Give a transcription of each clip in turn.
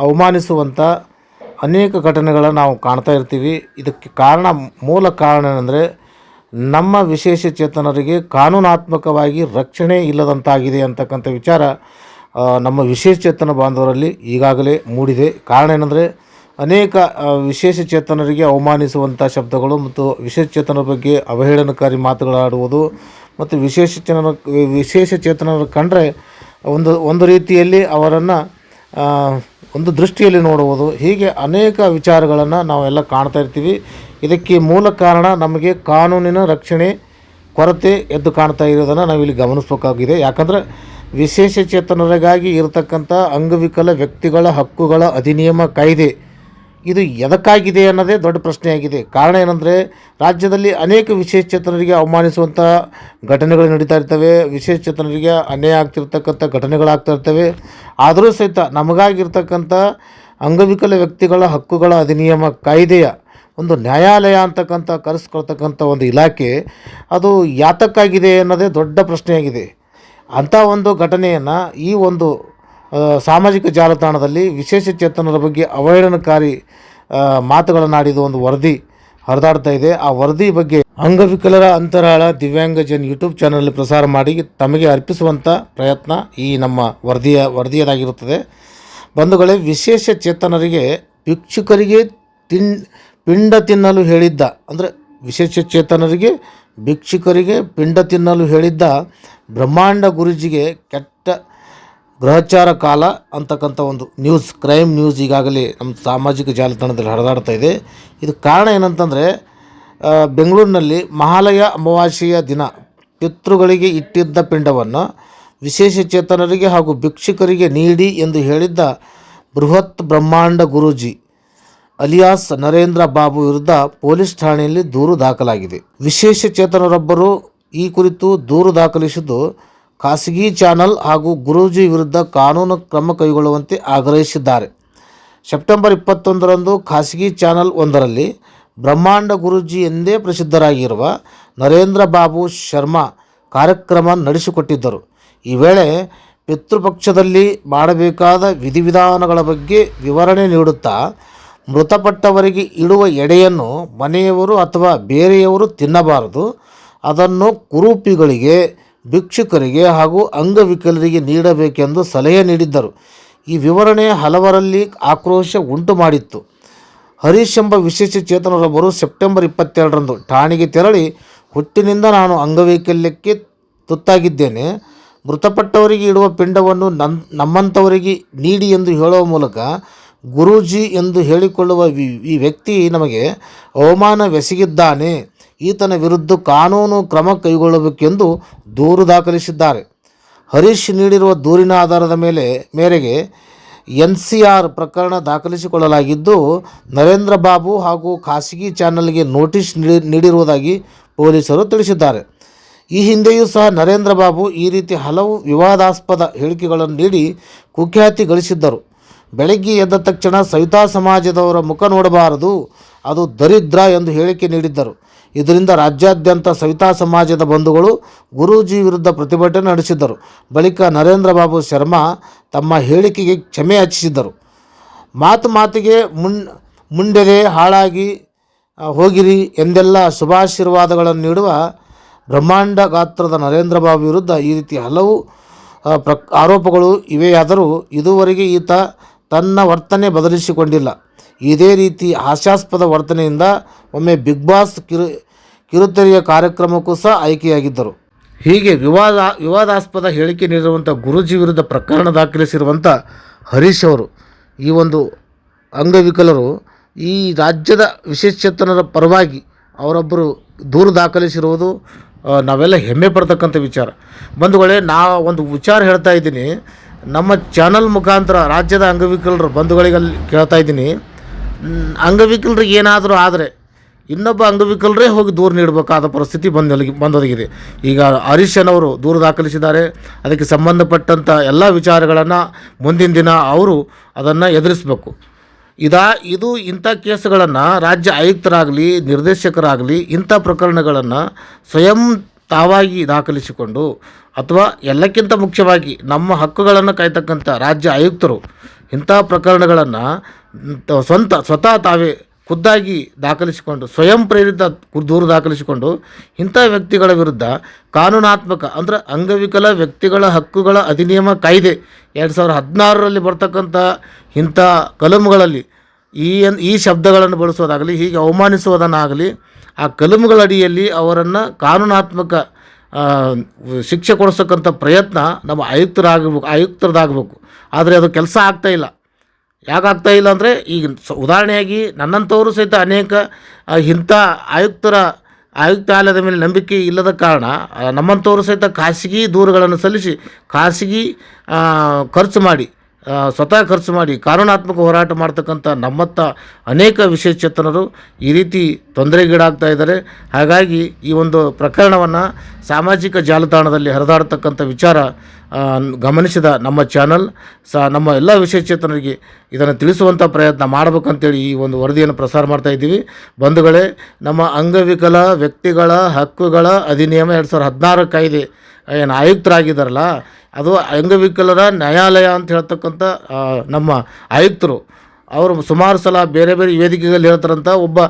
ಅವಮಾನಿಸುವಂಥ ಅನೇಕ ಘಟನೆಗಳನ್ನು ನಾವು ಕಾಣ್ತಾ ಇರ್ತೀವಿ. ಇದಕ್ಕೆ ಕಾರಣ, ಮೂಲ ಕಾರಣ ಏನಂದರೆ, ನಮ್ಮ ವಿಶೇಷ ಚೇತನರಿಗೆ ಕಾನೂನಾತ್ಮಕವಾಗಿ ರಕ್ಷಣೆ ಇಲ್ಲದಂತಾಗಿದೆ ಅಂತಕ್ಕಂಥ ವಿಚಾರ ನಮ್ಮ ವಿಶೇಷ ಚೇತನ ಬಾಂಧವರಲ್ಲಿ ಈಗಾಗಲೇ ಮೂಡಿದೆ. ಕಾರಣ ಏನಂದರೆ, ಅನೇಕ ವಿಶೇಷ ಚೇತನರಿಗೆ ಅವಮಾನಿಸುವಂಥ ಶಬ್ದಗಳು ಮತ್ತು ವಿಶೇಷ ಚೇತನ ಬಗ್ಗೆ ಅವಹೇಳನಕಾರಿ ಮಾತುಗಳಾಡುವುದು ಮತ್ತು ವಿಶೇಷ ಚೇತನ, ವಿಶೇಷ ಚೇತನರು ಕಂಡರೆ ಒಂದು ಒಂದು ರೀತಿಯಲ್ಲಿ ಅವರನ್ನು ಒಂದು ದೃಷ್ಟಿಯಲ್ಲಿ ನೋಡುವುದು ಹೀಗೆ ಅನೇಕ ವಿಚಾರಗಳನ್ನು ನಾವೆಲ್ಲ ಕಾಣ್ತಾ ಇರ್ತೀವಿ. ಇದಕ್ಕೆ ಮೂಲ ಕಾರಣ ನಮಗೆ ಕಾನೂನಿನ ರಕ್ಷಣೆ, ಕೊರತೆ ಎದ್ದು ಕಾಣ್ತಾ ಇರೋದನ್ನು ನಾವಿಲ್ಲಿ ಗಮನಿಸಬೇಕಾಗಿದೆ. ಯಾಕಂದರೆ ವಿಶೇಷ ಚೇತನರಿಗಾಗಿ ಇರತಕ್ಕಂಥ ಅಂಗವಿಕಲ ವ್ಯಕ್ತಿಗಳ ಹಕ್ಕುಗಳ ಅಧಿನಿಯಮ ಕಾಯ್ದೆ ಇದು ಎದಕ್ಕಾಗಿದೆ ಅನ್ನೋದೇ ದೊಡ್ಡ ಪ್ರಶ್ನೆಯಾಗಿದೆ. ಕಾರಣ ಏನಂದರೆ, ರಾಜ್ಯದಲ್ಲಿ ಅನೇಕ ವಿಶೇಷ ಚೇತನರಿಗೆ ಅವಮಾನಿಸುವಂಥ ಘಟನೆಗಳು ನಡೀತಾ ಇರ್ತವೆ. ವಿಶೇಷ ಚೇತನರಿಗೆ ಅನ್ಯಾಯ ಆಗ್ತಿರ್ತಕ್ಕಂಥ ಘಟನೆಗಳಾಗ್ತಾ ಇರ್ತವೆ. ಆದರೂ ಸಹಿತ ನಮಗಾಗಿರ್ತಕ್ಕಂಥ ಅಂಗವಿಕಲ ವ್ಯಕ್ತಿಗಳ ಹಕ್ಕುಗಳ ಅಧಿನಿಯಮ ಕಾಯ್ದೆಯ ಒಂದು ನ್ಯಾಯಾಲಯ ಅಂತಕ್ಕಂಥ ಕರೆಸ್ಕೊಳ್ತಕ್ಕಂಥ ಒಂದು ಇಲಾಖೆ, ಅದು ಯಾತಕ್ಕಾಗಿದೆ ಅನ್ನೋದೇ ದೊಡ್ಡ ಪ್ರಶ್ನೆಯಾಗಿದೆ. ಅಂಥ ಒಂದು ಘಟನೆಯನ್ನು ಈ ಒಂದು ಸಾಮಾಜಿಕ ಜಾಲತಾಣದಲ್ಲಿ ವಿಶೇಷ ಚೇತನರ ಬಗ್ಗೆ ಅವಹೇಳನಕಾರಿ ಮಾತುಗಳನ್ನಾಡಿದ ಒಂದು ವರದಿ ಹರಿದಾಡ್ತಾ ಇದೆ. ಆ ವರದಿ ಬಗ್ಗೆ ಅಂಗವಿಕಲರ ಅಂತರಾಳ ದಿವ್ಯಾಂಗಜನ್ ಯೂಟ್ಯೂಬ್ ಚಾನಲ್ ಪ್ರಸಾರ ಮಾಡಿ ತಮಗೆ ಅರ್ಪಿಸುವಂಥ ಪ್ರಯತ್ನ ಈ ನಮ್ಮ ವರದಿಯ, ವರದಿಯದಾಗಿರುತ್ತದೆ. ಬಂಧುಗಳೇ, ವಿಶೇಷ ಚೇತನರಿಗೆ ಭಿಕ್ಷುಕರಿಗೆ ತಿನ್, ಪಿಂಡ ತಿನ್ನಲು ಹೇಳಿದ್ದ, ಅಂದರೆ ವಿಶೇಷ ಚೇತನರಿಗೆ ಭಿಕ್ಷುಕರಿಗೆ ಪಿಂಡ ತಿನ್ನಲು ಹೇಳಿದ್ದ ಬ್ರಹ್ಮಾಂಡ ಗುರುಜಿಗೆ ಕೆಟ್ಟ ಗ್ರಹಚಾರ ಕಾಲ ಅಂತಕ್ಕಂಥ ಒಂದು ನ್ಯೂಸ್ ಕ್ರೈಮ್ ನ್ಯೂಸ್ ಈಗಾಗಲೇ ನಮ್ಮ ಸಾಮಾಜಿಕ ಜಾಲತಾಣದಲ್ಲಿ ಹರಿದಾಡ್ತಾ ಇದೆ. ಇದು ಕಾರಣ ಏನಂತಂದರೆ ಬೆಂಗಳೂರಿನಲ್ಲಿ ಮಹಾಲಯ ಅಮಾವಾಸ್ಯೆಯ ದಿನ ಪಿತೃಗಳಿಗೆ ಇಟ್ಟಿದ್ದ ಪಿಂಡವನ್ನು ವಿಶೇಷ ಚೇತನರಿಗೆ ಹಾಗೂ ಭಿಕ್ಷುಕರಿಗೆ ನೀಡಿ ಎಂದು ಹೇಳಿದ್ದ ಬೃಹತ್ ಬ್ರಹ್ಮಾಂಡ ಗುರೂಜಿ ಅಲಿಯಾಸ್ ನರೇಂದ್ರ ಬಾಬು ವಿರುದ್ಧ ಪೊಲೀಸ್ ಠಾಣೆಯಲ್ಲಿ ದೂರು ದಾಖಲಾಗಿದೆ. ವಿಶೇಷ ಚೇತನರೊಬ್ಬರು ಈ ಕುರಿತು ದೂರು ದಾಖಲಿಸಿದ್ದು ಖಾಸಗಿ ಚಾನಲ್ ಹಾಗೂ ಗುರೂಜಿ ವಿರುದ್ಧ ಕಾನೂನು ಕ್ರಮ ಕೈಗೊಳ್ಳುವಂತೆ ಆಗ್ರಹಿಸಿದ್ದಾರೆ. ಸೆಪ್ಟೆಂಬರ್ ಇಪ್ಪತ್ತೊಂದರಂದು ಖಾಸಗಿ ಚಾನಲ್ ಒಂದರಲ್ಲಿ ಬ್ರಹ್ಮಾಂಡ ಗುರೂಜಿ ಎಂದೇ ಪ್ರಸಿದ್ಧರಾಗಿರುವ ನರೇಂದ್ರ ಬಾಬು ಶರ್ಮಾ ಕಾರ್ಯಕ್ರಮ ನಡೆಸಿಕೊಟ್ಟಿದ್ದರು. ಈ ವೇಳೆ ಪಿತೃಪಕ್ಷದಲ್ಲಿ ಮಾಡಬೇಕಾದ ವಿಧಿವಿಧಾನಗಳ ಬಗ್ಗೆ ವಿವರಣೆ ನೀಡುತ್ತಾ ಮೃತಪಟ್ಟವರಿಗೆ ಇಡುವ ಎಡೆಯನ್ನು ಮನೆಯವರು ಅಥವಾ ಬೇರೆಯವರು ತಿನ್ನಬಾರದು. ಅದನ್ನು ಕುರೂಪಿಗಳಿಗೆ ಭಿಕ್ಷುಕರಿಗೆ ಹಾಗೂ ಅಂಗವಿಕಲರಿಗೆ ನೀಡಬೇಕೆಂದು ಸಲಹೆ ನೀಡಿದ್ದರು. ಈ ವಿವರಣೆ ಹಲವರಲ್ಲಿ ಆಕ್ರೋಶ ಉಂಟು ಮಾಡಿತ್ತು ಹರೀಶ್ ಎಂಬ ವಿಶೇಷ ಚೇತನರೊಬ್ಬರು ಸೆಪ್ಟೆಂಬರ್ ಇಪ್ಪತ್ತೆರಡರಂದು ಠಾಣೆಗೆ ತೆರಳಿ, ಹುಟ್ಟಿನಿಂದ ನಾನು ಅಂಗವೈಕಲ್ಯಕ್ಕೆ ತುತ್ತಾಗಿದ್ದೇನೆ. ಮೃತಪಟ್ಟವರಿಗೆ ಇಡುವ ಪಿಂಡವನ್ನು ನನ್ ನಮ್ಮಂಥವರಿಗೆ ನೀಡಿ ಎಂದು ಹೇಳುವ ಮೂಲಕ ಗುರೂಜಿ ಎಂದು ಹೇಳಿಕೊಳ್ಳುವ ಈ ವ್ಯಕ್ತಿ ನಮಗೆ ಅವಮಾನವೆಸಗಿದ್ದಾನೆ ಈತನ ವಿರುದ್ಧ ಕಾನೂನು ಕ್ರಮ ಕೈಗೊಳ್ಳಬೇಕೆಂದು ದೂರು ದಾಖಲಿಸಿದ್ದಾರೆ. ಹರೀಶ್ ನೀಡಿರುವ ದೂರಿನ ಆಧಾರದ ಮೇಲೆ, ಮೇರೆಗೆ ಎನ್ ಸಿ ಆರ್ ಪ್ರಕರಣ ದಾಖಲಿಸಿಕೊಳ್ಳಲಾಗಿದ್ದು, ನರೇಂದ್ರ ಬಾಬು ಹಾಗೂ ಖಾಸಗಿ ಚಾನಲ್ಗೆ ನೋಟಿಸ್ ನೀಡಿ, ನೀಡಿರುವುದಾಗಿ ಪೊಲೀಸರು ತಿಳಿಸಿದ್ದಾರೆ. ಈ ಹಿಂದೆಯೂ ಸಹ ನರೇಂದ್ರ ಬಾಬು ಈ ರೀತಿ ಹಲವು ವಿವಾದಾಸ್ಪದ ಹೇಳಿಕೆಗಳನ್ನು ನೀಡಿ ಕುಖ್ಯಾತಿ ಗಳಿಸಿದ್ದರು. ಬೆಳಗ್ಗೆ ಎದ್ದ ತಕ್ಷಣ ಸವಿತಾ ಸಮಾಜದವರ ಮುಖ ನೋಡಬಾರದು, ಅದು ದರಿದ್ರ ಎಂದು ಹೇಳಿಕೆ ನೀಡಿದ್ದರು. ಇದರಿಂದ ರಾಜ್ಯಾದ್ಯಂತ ಸವಿತಾ ಸಮಾಜದ ಬಂಧುಗಳು ಗುರೂಜಿ ವಿರುದ್ಧ ಪ್ರತಿಭಟನೆ ನಡೆಸಿದ್ದರು. ಬಳಿಕ ನರೇಂದ್ರ ಬಾಬು ಶರ್ಮಾ ತಮ್ಮ ಹೇಳಿಕೆಗೆ ಕ್ಷಮೆ ಹಚ್ಚಿಸಿದ್ದರು. ಮಾತು ಮಾತಿಗೆ ಮುನ್ ಹಾಳಾಗಿ ಹೋಗಿರಿ ಎಂದೆಲ್ಲ ಶುಭಾಶೀರ್ವಾದಗಳನ್ನು ನೀಡುವ ಬ್ರಹ್ಮಾಂಡ ಗಾತ್ರದ ನರೇಂದ್ರ ಬಾಬು ವಿರುದ್ಧ ಈ ರೀತಿ ಹಲವು ಪ್ರ ಆರೋಪಗಳು ಇವೆಯಾದರೂ ಇದುವರೆಗೆ ಈತ ತನ್ನ ವರ್ತನೆ ಬದಲಿಸಿಕೊಂಡಿಲ್ಲ. ಇದೇ ರೀತಿ ಹಾಸ್ಯಾಸ್ಪದ ವರ್ತನೆಯಿಂದ ಒಮ್ಮೆ ಬಿಗ್ ಬಾಸ್ ಕಿರು, ಕಿರುತೆರೆಯ ಕಾರ್ಯಕ್ರಮಕ್ಕೂ ಸಹ ಆಯ್ಕೆಯಾಗಿದ್ದರು. ಹೀಗೆ ವಿವಾದ, ವಿವಾದಾಸ್ಪದ ಹೇಳಿಕೆ ನೀಡಿರುವಂಥ ಗುರುಜಿ ವಿರುದ್ಧ ಪ್ರಕರಣ ದಾಖಲಿಸಿರುವಂಥ ಹರೀಶ್ ಅವರು, ಈ ಒಂದು ಅಂಗವಿಕಲರು ಈ ರಾಜ್ಯದ ವಿಶೇಷಚೇತನರ ಪರವಾಗಿ ಅವರೊಬ್ಬರು ದೂರು ದಾಖಲಿಸಿರುವುದು ನಾವೆಲ್ಲ ಹೆಮ್ಮೆ ಪಡ್ತಕ್ಕಂಥ ವಿಚಾರ. ಬಂಧುಗಳೇ, ನಾ ಒಂದು ವಿಚಾರ ಹೇಳ್ತಾ ಇದ್ದೀನಿ. ನಮ್ಮ ಚಾನಲ್ ಮುಖಾಂತರ ರಾಜ್ಯದ ಅಂಗವಿಕಲರು ಬಂಧುಗಳಿಗೆ ಅಲ್ಲಿ ಕೇಳ್ತಾ ಇದ್ದೀನಿ. ಅಂಗವಿಕಲರಿಗೆ ಏನಾದರೂ ಆದರೆ ಇನ್ನೊಬ್ಬ ಅಂಗವಿಕಲರೇ ಹೋಗಿ ದೂರು ನೀಡಬೇಕಾದ ಪರಿಸ್ಥಿತಿ ಬಂದೊಲಗಿ ಬಂದೊದಗಿದೆ. ಈಗ ಹರೀಶನ್ ಅವರು ದೂರು ದಾಖಲಿಸಿದ್ದಾರೆ. ಅದಕ್ಕೆ ಸಂಬಂಧಪಟ್ಟಂಥ ಎಲ್ಲ ವಿಚಾರಗಳನ್ನು ಮುಂದಿನ ದಿನ ಅವರು ಅದನ್ನು ಎದುರಿಸಬೇಕು. ಇದಾ ಇದು ಇಂಥ ಕೇಸ್ಗಳನ್ನು ರಾಜ್ಯ ಆಯುಕ್ತರಾಗಲಿ, ನಿರ್ದೇಶಕರಾಗಲಿ ಇಂಥ ಪ್ರಕರಣಗಳನ್ನು ಸ್ವಯಂ ತಾವಾಗಿ ದಾಖಲಿಸಿಕೊಂಡು ಅಥವಾ ಎಲ್ಲಕ್ಕಿಂತ ಮುಖ್ಯವಾಗಿ ನಮ್ಮ ಹಕ್ಕುಗಳನ್ನು ಕಾಯ್ತಕ್ಕಂಥ ರಾಜ್ಯ ಆಯುಕ್ತರು ಇಂಥ ಪ್ರಕರಣಗಳನ್ನು ಸ್ವಂತ, ಸ್ವತಃ ತಾವೇ ಖುದ್ದಾಗಿ ದಾಖಲಿಸಿಕೊಂಡು, ಸ್ವಯಂ ಪ್ರೇರಿತ ದೂರು ದಾಖಲಿಸಿಕೊಂಡು ಇಂಥ ವ್ಯಕ್ತಿಗಳ ವಿರುದ್ಧ ಕಾನೂನಾತ್ಮಕ ಅಂದರೆ ಅಂಗವಿಕಲ ವ್ಯಕ್ತಿಗಳ ಹಕ್ಕುಗಳ ಅಧಿನಿಯಮ ಕಾಯ್ದೆ ಎರಡು ಸಾವಿರದ ಹದಿನಾರರಲ್ಲಿ ಬರ್ತಕ್ಕಂಥ ಇಂಥ ಕಲಮುಗಳಲ್ಲಿ ಈ ಈ ಶಬ್ದಗಳನ್ನು ಬಳಸೋದಾಗಲಿ, ಹೀಗೆ ಅವಮಾನಿಸುವುದನ್ನಾಗಲಿ ಆ ಕಲಮುಗಳ ಅಡಿಯಲ್ಲಿ ಅವರನ್ನು ಕಾನೂನಾತ್ಮಕ ಶಿಕ್ಷೆ ಕೊಡಿಸ್ತಕ್ಕಂಥ ಪ್ರಯತ್ನ ನಮ್ಮ ಆಯುಕ್ತರಾಗಬೇಕು, ಆಯುಕ್ತರದಾಗಬೇಕು. ಆದರೆ ಅದು ಕೆಲಸ ಆಗ್ತಾಯಿಲ್ಲ ಯಾಕಾಗ್ತಾ ಇಲ್ಲ ಅಂದರೆ ಈಗ ಉದಾಹರಣೆಯಾಗಿ ನನ್ನಂಥವರು ಸಹಿತ ಅನೇಕ ಇಂಥ ಆಯುಕ್ತರ, ಆಯುಕ್ತಾಲಯದ ಮೇಲೆ ನಂಬಿಕೆ ಇಲ್ಲದ ಕಾರಣ ನಮ್ಮಂಥವರು ಸಹಿತ ಖಾಸಗಿ ದೂರುಗಳನ್ನು ಸಲ್ಲಿಸಿ, ಖಾಸಗಿ ಖರ್ಚು ಮಾಡಿ ಸ್ವತಃ ಖರ್ಚು ಮಾಡಿ ಕಾನೂನಾತ್ಮಕ ಹೋರಾಟ ಮಾಡ್ತಕ್ಕಂಥ ನಮ್ಮತ್ತ ಅನೇಕ ವಿಶೇಷಚೇತನರು ಈ ರೀತಿ ತೊಂದರೆಗೀಡಾಗ್ತಾ ಇದ್ದಾರೆ. ಹಾಗಾಗಿ ಈ ಒಂದು ಪ್ರಕರಣವನ್ನು ಸಾಮಾಜಿಕ ಜಾಲತಾಣದಲ್ಲಿ ಹರಿದಾಡ್ತಕ್ಕಂಥ ವಿಚಾರ ಗಮನಿಸಿದ ನಮ್ಮ ಚಾನಲ್, ಸ, ನಮ್ಮ ಎಲ್ಲ ವಿಶೇಷಚೇತನರಿಗೆ ಇದನ್ನು ತಿಳಿಸುವಂಥ ಪ್ರಯತ್ನ ಮಾಡಬೇಕಂತೇಳಿ ಈ ಒಂದು ವರದಿಯನ್ನು ಪ್ರಸಾರ ಮಾಡ್ತಾ ಇದ್ದೀವಿ. ಬಂಧುಗಳೇ, ನಮ್ಮ ಅಂಗವಿಕಲ ವ್ಯಕ್ತಿಗಳ ಹಕ್ಕುಗಳ ಅಧಿನಿಯಮ ಎರಡು ಸಾವಿರದ ಹದಿನಾರು ಕಾಯ್ದೆ ಏನು ಆಯುಕ್ತರಾಗಿದ್ದಾರಲ್ಲ, ಅದು ಅಂಗವಿಕಲರ ನ್ಯಾಯಾಲಯ ಅಂತ ಹೇಳ್ತಕ್ಕಂಥ ನಮ್ಮ ಆಯುಕ್ತರು. ಅವರು ಸುಮಾರು ಸಲ ಬೇರೆ ಬೇರೆ ವೇದಿಕೆಗಳಲ್ಲಿ ಹೇಳ್ತಾರಂತ ಒಬ್ಬ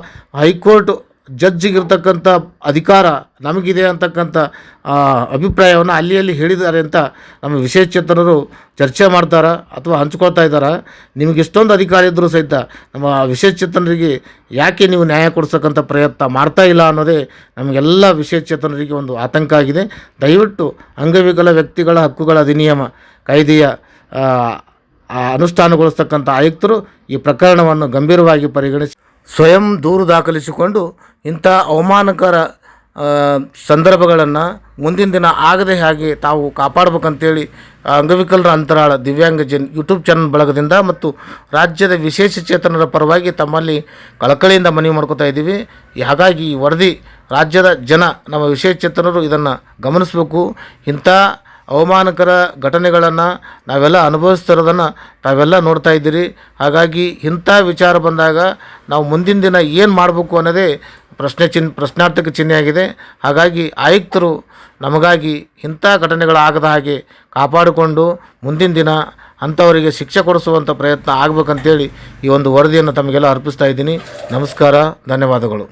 ಹೈಕೋರ್ಟ್ ಜಡ್ಜಿಗಿರ್ತಕ್ಕಂಥ ಅಧಿಕಾರ ನಮಗಿದೆ ಅಂತಕ್ಕಂಥ ಅಭಿಪ್ರಾಯವನ್ನು ಅಲ್ಲಿ ಅಲ್ಲಿ ಹೇಳಿದ್ದಾರೆ ಅಂತ ನಮ್ಮ ವಿಶೇಷಚೇತನರು ಚರ್ಚೆ ಮಾಡ್ತಾರೆ ಅಥವಾ ಹಂಚ್ಕೊಳ್ತಾ ಇದ್ದಾರೆ? ನಿಮಗೆ ಇಷ್ಟೊಂದು ಅಧಿಕಾರ ಇದ್ದರೂ ಸಹಿತ ನಮ್ಮ ವಿಶೇಷಚೇತನರಿಗೆ ಯಾಕೆ ನೀವು ನ್ಯಾಯ ಕೊಡಿಸ್ತಕ್ಕಂಥ ಪ್ರಯತ್ನ ಮಾಡ್ತಾ ಇಲ್ಲ ಅನ್ನೋದೇ ನಮಗೆಲ್ಲ ವಿಶೇಷಚೇತನರಿಗೆ ಒಂದು ಆತಂಕ ಆಗಿದೆ. ದಯವಿಟ್ಟು ಅಂಗವಿಕಲ ವ್ಯಕ್ತಿಗಳ ಹಕ್ಕುಗಳ ಅಧಿನಿಯಮ, ಕಾಯ್ದೆಯ ಅನುಷ್ಠಾನಗೊಳಿಸ್ತಕ್ಕಂಥ ಆಯುಕ್ತರು ಈ ಪ್ರಕರಣವನ್ನು ಗಂಭೀರವಾಗಿ ಪರಿಗಣಿಸಿ ಸ್ವಯಂ ದೂರು ದಾಖಲಿಸಿಕೊಂಡು ಇಂಥ ಅವಮಾನಕರ ಸಂದರ್ಭಗಳನ್ನು ಮುಂದಿನ ದಿನ ಆಗದೆ ಹಾಗೆ ತಾವು ಕಾಪಾಡಬೇಕಂತೇಳಿ ಅಂಗವಿಕಲರ ಅಂತರಾಳ ದಿವ್ಯಾಂಗ ಜನ್ ಯೂಟ್ಯೂಬ್ ಚಾನಲ್ ಬಳಗದಿಂದ ಮತ್ತು ರಾಜ್ಯದ ವಿಶೇಷ ಚೇತನರ ಪರವಾಗಿ ತಮ್ಮಲ್ಲಿ ಕಳಕಳಿಯಿಂದ ಮನವಿ ಮಾಡ್ಕೋತಾ ಇದ್ದೀವಿ. ಹಾಗಾಗಿ ಈ ವರದಿ ರಾಜ್ಯದ ಜನ, ನಮ್ಮ ವಿಶೇಷ ಚೇತನರು ಇದನ್ನು ಗಮನಿಸಬೇಕು. ಇಂಥ ಅವಮಾನಕರ ಘಟನೆಗಳನ್ನು ನಾವೆಲ್ಲ ಅನುಭವಿಸ್ತಿರೋದನ್ನು ತಾವೆಲ್ಲ ನೋಡ್ತಾ ಇದ್ದೀರಿ. ಹಾಗಾಗಿ ಇಂಥ ವಿಚಾರ ಬಂದಾಗ ನಾವು ಮುಂದಿನ ದಿನ ಏನು ಮಾಡಬೇಕು ಅನ್ನೋದೇ ಪ್ರಶ್ನೆ ಚಿನ್, ಪ್ರಶ್ನಾರ್ಥಕ ಚಿಹ್ನೆಯಾಗಿದೆ. ಹಾಗಾಗಿ ಆಯುಕ್ತರು ನಮಗಾಗಿ ಇಂಥ ಘಟನೆಗಳಾಗದ ಹಾಗೆ ಕಾಪಾಡಿಕೊಂಡು ಮುಂದಿನ ದಿನ ಅಂಥವರಿಗೆ ಶಿಕ್ಷೆ ಕೊಡಿಸುವಂಥ ಪ್ರಯತ್ನ ಆಗಬೇಕಂತೇಳಿ ಈ ಒಂದು ವರದಿಯನ್ನು ತಮಗೆಲ್ಲ ಅರ್ಪಿಸ್ತಾ ಇದ್ದೀನಿ. ನಮಸ್ಕಾರ, ಧನ್ಯವಾದಗಳು.